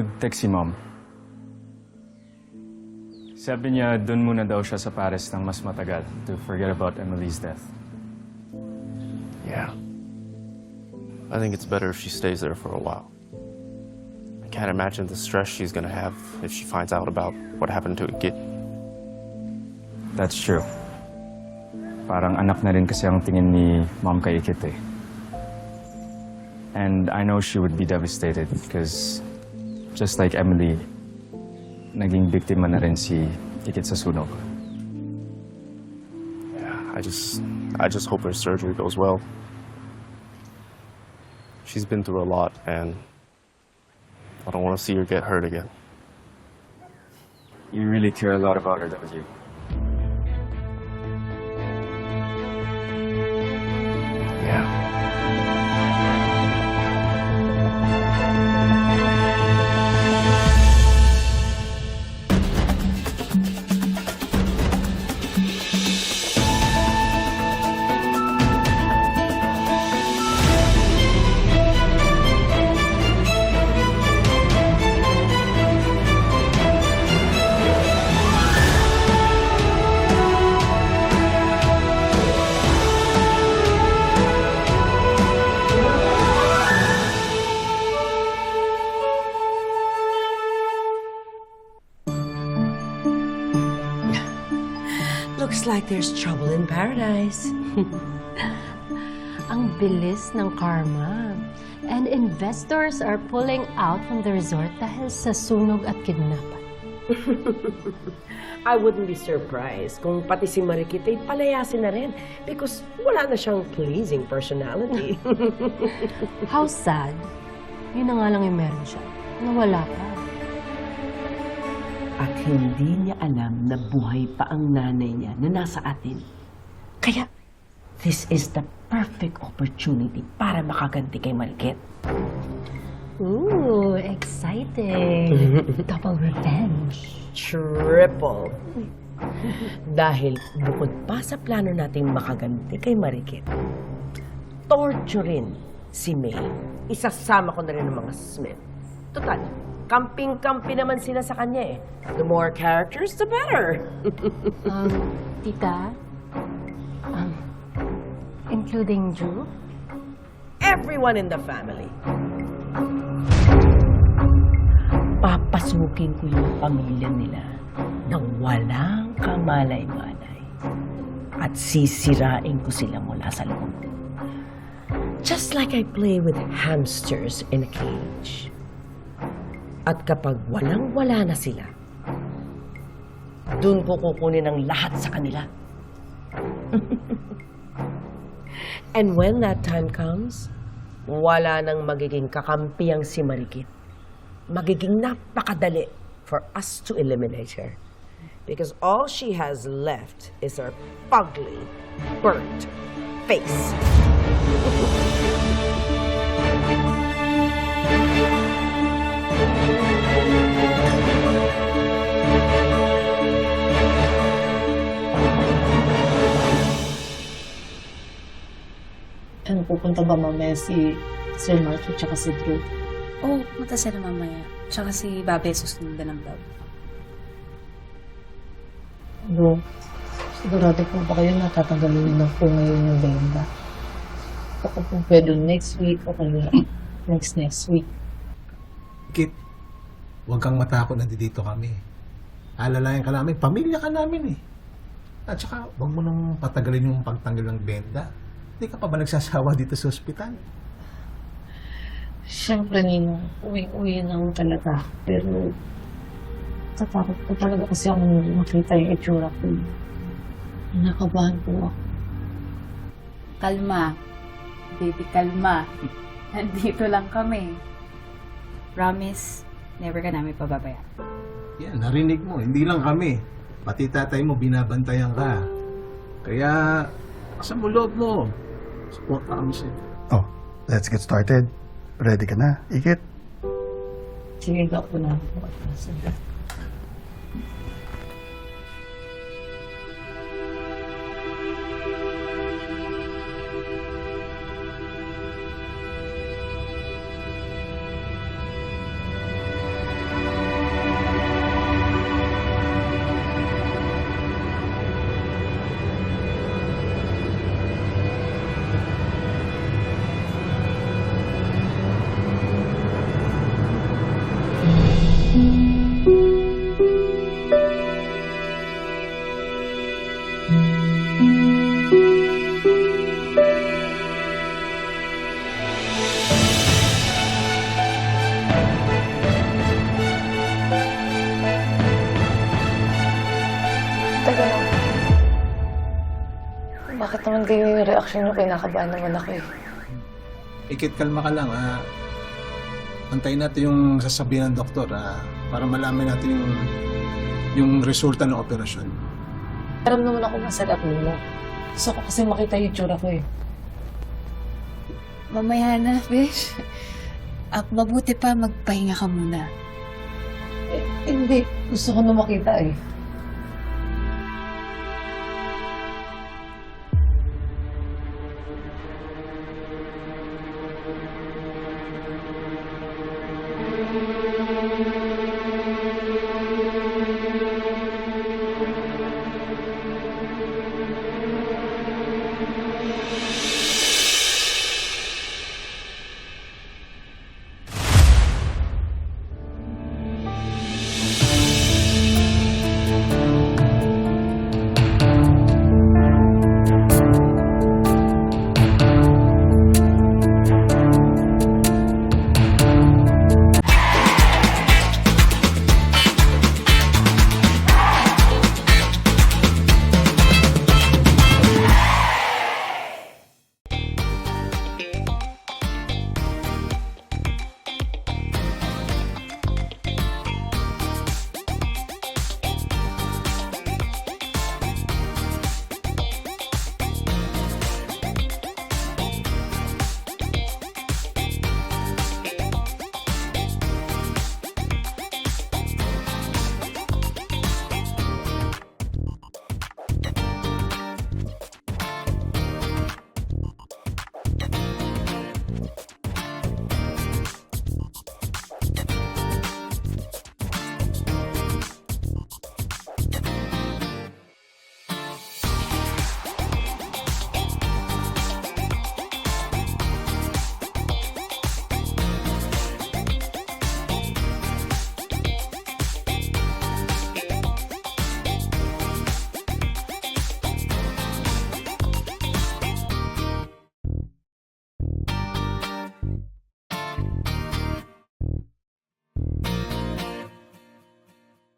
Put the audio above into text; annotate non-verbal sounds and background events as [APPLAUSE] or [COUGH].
nag-text si mom. Sabi niya, dun muna daw siya sa Paris ng mas matagal to forget about Emily's death. Yeah. I think it's better if she stays there for a while. I can't imagine the stress she's gonna have if she finds out about what happened to Igit. That's true. Parang anak na rin kasi ang tingin ni mom kay Ikit eh. And I know she would be devastated because just like Emily, naging biktima na rin si Ikit sa sunog. Yeah, I just, I just hope her surgery goes well. She's been through a lot, and I don't want to see her get hurt again. You really care a lot about her, don't you? Looks like there's trouble in paradise. [LAUGHS] Ang bilis ng karma. And investors are pulling out from the resort dahil sa sunog at kidnapan. [LAUGHS] I wouldn't be surprised kung pati si Marikit ay palayasin na rin because wala na siyang pleasing personality. [LAUGHS] How sad. Yun na nga lang yung meron siya. Nawala pa. At hindi niya alam na buhay pa ang nanay niya na nasa atin. Kaya, this is the perfect opportunity para makaganti kay Marikit. Ooh, exciting. [LAUGHS] Double revenge. Triple. Dahil bukod pa sa plano nating makaganti kay Marikit, torturein si May. Isasama ko na rin ang mga Smith. Total, kamping-kampi naman sila sa kanya eh. The more characters, the better. [LAUGHS] Um, tita? Um, including Drew? Everyone in the family. Papasukin ko yung pamilya nila ng walang kamalay-malay. At sisirain ko sila mula sa loob. Just like I play with hamsters in a cage. At kapag walang-wala na sila, dun ko kukunin ang lahat sa kanila. [LAUGHS] And when that time comes, wala nang magiging kakampi ang si Marikit. Magiging napakadali for us to eliminate her. Because all she has left is her ugly, burnt face. [LAUGHS] pupunta ba mamaya si Sir Mark at saka si Drew? Oo, oh, pumunta sila mamaya. Tsaka si Babe susundan ng vlog. Bro, sigurado po ba kayo natatanggalin na po ngayon yung benda? Baka po pwede next week o kaya next next week. Kit, huwag kang matakot na dito kami. Alalayan ka namin, pamilya ka namin eh. At saka, huwag mo nang patagalin yung pagtanggal ng benda. Hindi ka pa ba nagsasawa dito sa ospital? Siyempre, Nino, uwi-uwi na ako talaga. Pero, tatakot po talaga kasi ako makita yung itsura ko. Nakabahan po ako. Kalma. Baby, kalma. [LAUGHS] Nandito lang kami. Promise, never ka namin pababayaan. Yan, narinig mo. Hindi lang kami. Pati tatay mo, binabantayan ka. Kaya, sa mo loob mo. Support kami sa'yo. Oh, let's get started. Ready ka na, Ikit? Sige ka po na. Sige. Yung reaction nyo, kinakabahan naman ako eh. Ikit, kalma ka lang. Ah, antayin natin yung sasabihin ng doktor ah, para malaman natin yung, yung resulta ng operasyon. Aram naman ako masarap mo. Gusto ko kasi makita yung itsura ko eh. Mamaya na, Fish. At mabuti pa magpahinga ka muna. eh. Hindi. Gusto ko na makita eh.